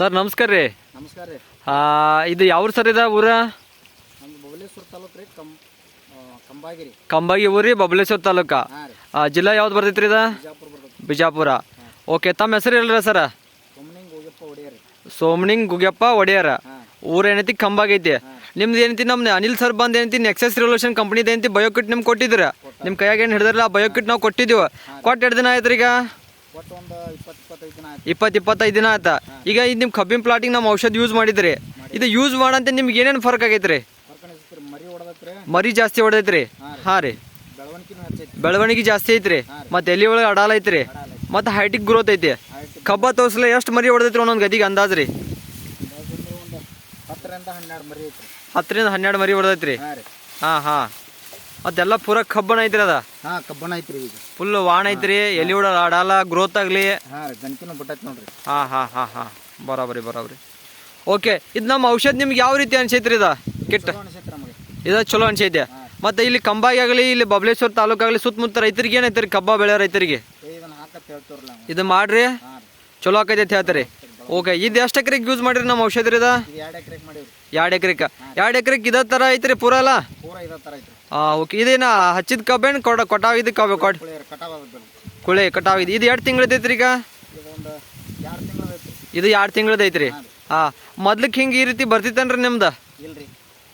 Sir ನಮಸ್ಕಾರ ರೀ. ನಮಸ್ಕಾರ ರೀ. ಇದು ಯಾವ ಸರ್ ಇದ ಊರ? ನಮ್ದು ಬಬಲೇಶ್ವರ ತಾಲೂಕು ರೀ ಕಂ ಕಂಬಾಗಿರಿ ಕಂಬಾಗಿ ಊರಿ ಬಬಲೇಶ್ವರ ತಾಲೂಕ? ಜಿಲ್ಲಾ ಯಾವ್ದು ಬರ್ತೈತ್ರಿ ಇದ? ಬಿಜಾಪುರ ಓಕೆ ತಮ್ಮ ಹೆಸರು ಇಲ್ರ ಸರ. ಸೋಮನಿಂಗ್ ಗುಗ್ಯಪ್ಪ ಒಡೆಯರ ಊರ ಏನೈತಿ? ಕಂಬಾಗೈತಿ ನಿಮ್ದು ಏನೈತಿ? ನಮ್ಮ ಅನಿಲ್ ಸರ್ ಬಂದ್ ಏನೈತಿ? ನೆಕ್ಸಸ್ ರೆವಲ್ಯೂಷನ್ ಕಂಪ್ನಿದ ಏನೈತಿ? ಬಯೋಕಿಟ್ ನಿಮ್ಗೆ ಕೊಟ್ಟಿದ್ರ. ನಿಮ್ಮ ಕೈಯಾಗ ಏನು ಹಿಡಿದ್ರಲ್ಲ ಆ ಬಯೋಕಿಟ್ ನಾವು ಕೊಟ್ಟಿದ್ದೀವಿ. ಕೊಟ್ಟು ಎರಡು ದಿನ ಆಯ್ತು ಈಗ ಇಪ್ಪತ್ತು ಇಪ್ಪತ್ತೈದು ದಿನ ಆಯ್ತು. ಈಗ ಇದು ನಿಮ್ಮ ಕಬ್ಬಿನ ಪ್ಲಾಟಿಗೆ ನಮ್ಮ ಔಷಧ ಯೂಸ್ ಮಾಡಿದ್ರಿ. ಇದು ಯೂಸ್ ಮಾಡಂತ ನಿಮ್ಗೆ ಏನೇನು ಫರ್ಕ್ ಆಗೈತ್ರಿ? ಮರಿ ಜಾಸ್ತಿ ಹೊಡೆದೈತ್ರಿ ಹಾ ರೀ. ಬೆಳವಣಿಗೆ ಜಾಸ್ತಿ ಐತ್ರಿ? ಮತ್ತೆ ಎಲ್ಲಿ ಒಳಗೆ ಅಡಾಲ ಐತ್ರಿ? ಮತ್ತೆ ಹೈಟಿಗೆ ಗ್ರೋತ್ ಐತಿ? ಕಬ್ಬ ತೋರ್ಸಲ ಎಷ್ಟು ಮರಿ ಹೊಡೆದೈತ್ರಿ ಒಂದೊಂದು ಗದಿಗೆ ಅಂದಾಜ್ರಿ ಹತ್ತರಿಂದ ಹನ್ನೆರಡು ಮರಿ ಹೊಡೆದೈತ್ರಿ ಹಾಂ ಹಾಂ. ಮತ್ತೆಲ್ಲ ಪೂರ ಕಬ್ಬಣ ಐತ್ರಿ ಅದ. ಹಾ ಕಬ್ಬಣ ಐತ್ರಿ ಈಗ. ಫುಲ್ ವಾಣ ಐತ್ರಿ ಎಲ್ಲಿ ಹೊಡ ಆಡಲ್ಲ ಗ್ರೋತ್ ಆಗಲಿ. ಹಾಂ ಗಣಕಿನೂ ಬಿಟ್ಟೈತಿ ನೋಡ್ರಿ. ಹಾ ಹಾ ಹಾ ಹಾ. ಬರೋಬರಿ ಬರೋಬರಿ. ಓಕೆ ಇದು ನಮ್ಮ ಔಷಧ ನಿಮ್ಗೆ ಯಾವ ರೀತಿ ಅನ್ಸೈತ್ರಿ ಇದ? ಕಿಟ್. ಇದ ಚಲೋ ಅನ್ಸೈತೆ. ಮತ್ತೆ ಇಲ್ಲಿ ಕಂಬಾಗಿ ಆಗಲಿ ಇಲ್ಲಿ ಬಬಲೇಶ್ವರ ತಾಲೂಕಾಗಲಿ ಸುತ್ತಮುತ್ತ ರೈತರಿಗೆ ಏನೈತ್ರಿ ಕಬ್ಬ ಬೆಳೆ ರೈತರಿಗೆ? ಇದು ಮಾಡ್ರಿ? ಚಲೋ ಆಕೈತೆ ಅಂತ ಹೇಳ್ತಾರೆ. ಓಕೆ ಇದು ಎಷ್ಟು ಎಕ್ರೆಗೆ ಯೂಸ್ ಮಾಡಿರಿ ನಮ್ಮ ಔಷಧ ರೀ ಇದ? ಎರಡು ಎಕರೆಗೆ ಎರಡು ಎಕರೆಗೆ ಇದ ತರ ಥರ ಐತ್ರಿ ಪೂರ ಎಲ್ಲ? ಥರ ಐತ್ರಿ ಓಕೆ ಇದೇನ ಹಚ್ಚಿದ ಕಬ್ಬೇನು ಕೊಡ ಕೊಟಾವ್ ಇದು ಕಬ್ಬೆ ಕೊಟ್ ಕುಳೆ ಕಟಾವ್ ಇದು ಇದು ಎರಡು ತಿಂಗಳದ್ದು ಐತ್ರಿ ಈಗ? ಇದು ಒಂದು ಎರಡು ತಿಂಗಳು ಐತ್ರಿ? ಇದು ಎರಡು ತಿಂಗಳದ್ದು ಐತ್ರಿ? ಹಾಂ ಮೊದ್ಲಿಕ್ಕೆ ಹಿಂಗೆ ಈ ರೀತಿ ಬರ್ತಿತ್ತನ್ರಿ ನಿಮ್ದು? ಇಲ್ರಿ.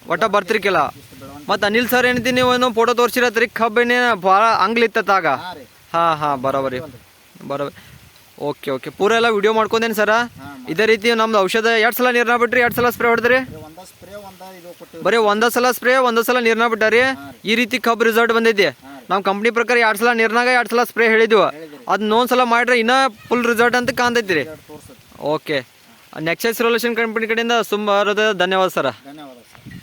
ಒಟ್ಟ ಬರ್ತಿರ್ಕಿಲ್ಲ? ಮತ್ ಮತ್ತು ಅನಿಲ್ ಸರ್ ಏನೈತಿ ನೀವು ಏನೋ ಫೋಟೋ ತೋರಿಸಿರತ್ರಿ ಕಬ್ಬೆನ ಭಾಳ ಅಂಗ್ಲಿತ್ತಾಗ ಹಾಂ ಹಾ ಹಾಂ ಹಾಂ ಬರೋಬರಿ. ಬರೋಬರಿ ಓಕೆ ಓಕೆ. ಪೂರ ಎಲ್ಲ ವಿಡಿಯೋ ಮಾಡ್ಕೊಂಡೇನು ಸರ? ಇದೇ ರೀತಿ ನಮ್ದು ಔಷಧ ಎರಡು ಸಲ ನೀರ್ನ ಬಿಟ್ರಿ ಎರಡು ಸಲ ಸ್ಪ್ರೇ ಹೊಡೆದ್ರಿ ಇದು ಒಂದ ಸ್ಪ್ರೇ ಒಂದ ಇದು ಕೊಟ್ಟಿವಿ ಬರೀ ಒಂದ ಸಲ ಸ್ಪ್ರೇ ಒಂದ ಸಲ ನೀರ್ನ ಬಿಟ್ಟಾರಿ? ಈ ರೀತಿ ಕಬ್ ರಿಸಲ್ಟ್ ಬಂದೈತಿ. ನಮ್ಮ ಕಂಪ್ನಿ ಪ್ರಕಾರ ಎರಡು ಸಲ ನೀರ್ನಾಗ ಎರಡು ಸಲ ಸ್ಪ್ರೇ ಹೇಳಿದ್ವಿ. ಅದನ್ನ ಒಂದು ಸಲ ಮಾಡ್ರೆ ಇನ್ನೂ ಫುಲ್ ರಿಸಲ್ಟ್ ಅಂತ ಕಾಣ್ತೈತಿ ರೀ. ಓಕೆ ನೆಕ್ಸ್ಟ್ ಸೊಲ್ಯೂಷನ್ ಕಂಪ್ನಿ ಕಡೆಯಿಂದ ಧನ್ಯವಾದ ಸರ್. ಧನ್ಯವಾದ ಸರ್.